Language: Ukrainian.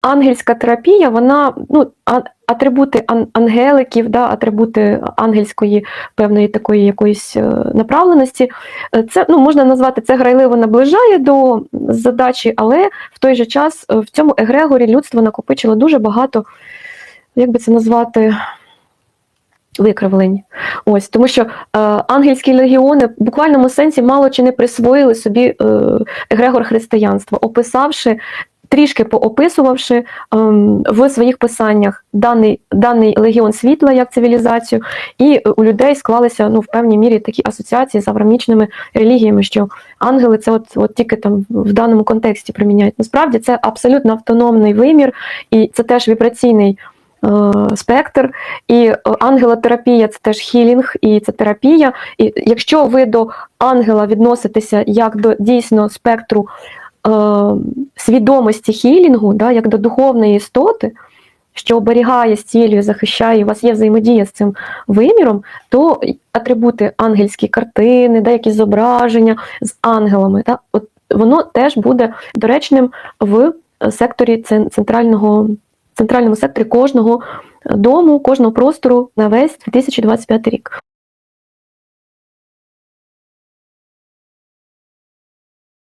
ангельська терапія, вона ну, атрибути ангеликів, да, атрибути ангельської певної такої якоїсь е, направленості. е, Це ну, можна назвати це грайливо наближає до задачі, але в той же час е, в цьому егрегорі людство накопичило дуже багато, як би це назвати, викривлень. Ось, тому що е, ангельські легіони в буквальному сенсі мало чи не присвоїли собі е, егрегор християнства, описавши. Трішки поописувавши ем, в своїх писаннях даний, даний легіон світла як цивілізацію, і е, у людей склалися ну, в певній мірі такі асоціації з аврамічними релігіями, що ангели це от, от тільки там в даному контексті приміняють. Насправді це абсолютно автономний вимір, і це теж вібраційний е, спектр. І е, ангелотерапія це теж хілінг, і це терапія. І якщо ви до ангела відноситеся як до дійсно спектру свідомості хілінгу, да, як до духовної істоти, що оберігає, зцілює, захищає, у вас є взаємодія з цим виміром, то атрибути ангельські картини, да, якісь зображення з ангелами, да, от воно теж буде доречним в секторі центрального, центральному секторі кожного дому, кожного простору на весь 2025 рік.